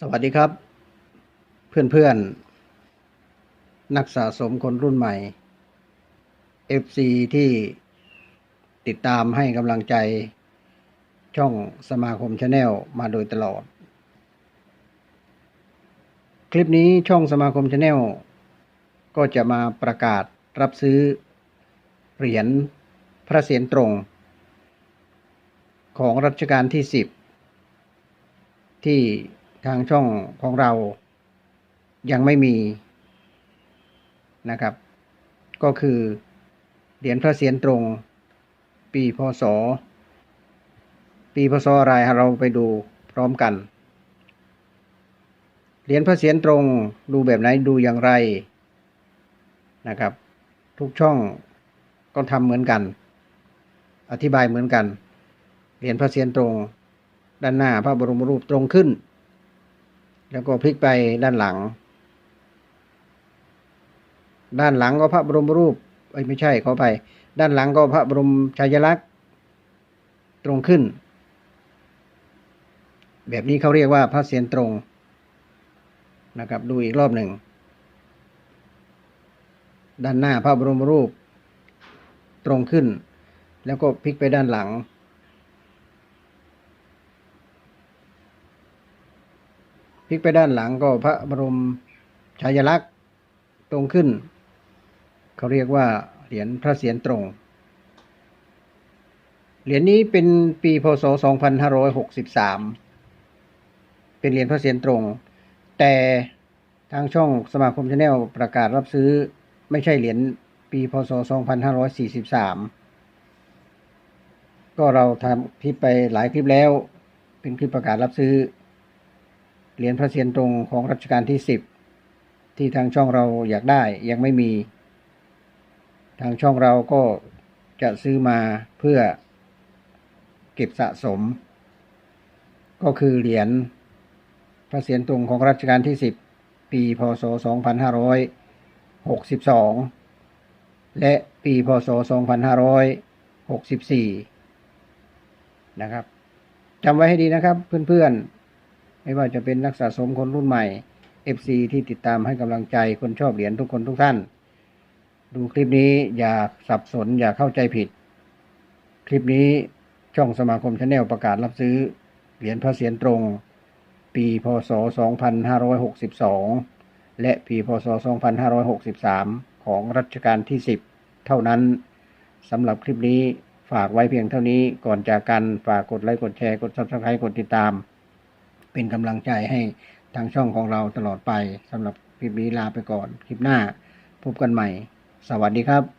สวัสดีครับ เพื่อนๆ นักสะสมคนรุ่นใหม่ FC ที่ติดตามให้กำลังใจช่องสมาคมชาแนลมาโดยตลอด คลิปนี้ช่องสมาคมชาแนลก็จะมาประกาศรับซื้อ เหรียญพระเศียรตรง ของรัชกาลที่ 10 ที่ ทางช่องของเรายังไม่มีนะครับ ก็คือเหรียญพระเศียรตรง ปีพศ ปีพศอะไรเราไปดูพร้อมกัน เหรียญพระเศียรตรงดูแบบไหนดูอย่างไรนะครับ ทุกช่องก็ทำเหมือนกัน อธิบายเหมือนกัน เหรียญพระเศียรตรง ด้านหน้าพระบรมรูปตรงขึ้น แล้วก็พลิกไปด้านหลัง ด้านหลังก็พระบรมรูปเอ้ยไม่ใช่เขอไป ด้านหลังก็พระบรมชายลักษณ์ตรงขึ้น แบบนี้เขาเรียกว่าพระเศียรตรงนะครับ ดูอีกรอบหนึ่ง ด้านหน้าพระบรมรูปตรงขึ้น แล้วก็พลิกไปด้านหลัง พลิกไปด้านหลังก็พระบรมฉายาลักษณ์ตรงขึ้น เขาเรียกว่าเหรียญพระเศียรตรง เหรียญนี้เป็นปีพศ 2563 เป็นเหรียญพระเศียรตรง แต่ทางช่องสมาคมชาแนลประกาศรับซื้อไม่ใช่เหรียญปีพศ 2543 ก็เราทำคลิปไปหลายคลิปแล้ว เป็นคลิปประกาศรับซื้อ เหรียญพระเศียรตรงของรัชกาลที่สิบที่ทางช่องเราอยากได้ยังไม่มี ทางช่องเราก็จะซื้อมาเพื่อเก็บสะสม ก็คือเหรียญพระเศียรตรงของรัชกาลที่สิบปีพศ 2562 และปีพศ 2564 นะครับจำไว้ให้ดีนะครับเพื่อนๆ ไม่ว่าจะเป็นนักสะสมคนรุ่นใหม่ FC ที่ติดตามให้กำลังใจคนชอบเหรียญทุกคนทุกท่าน ดูคลิปนี้อย่าสับสนอย่าเข้าใจผิด คลิปนี้ช่องสมาคมชาแนลประกาศรับซื้อเหรียญพระเศียรตรง ปีพศ 2562 และปีพศ 2563 ของรัชกาลที่ 10 เท่านั้นสำหรับคลิปนี้ฝากไว้เพียงเท่านี้ก่อนจากกันฝากกดไลค์กดแชร์กด subscribe กดติดตาม เป็นกำลังใจให้ทางช่องของเราตลอดไปสำหรับคลิปนี้ลาไปก่อน คลิปหน้าพบกันใหม่ สวัสดีครับ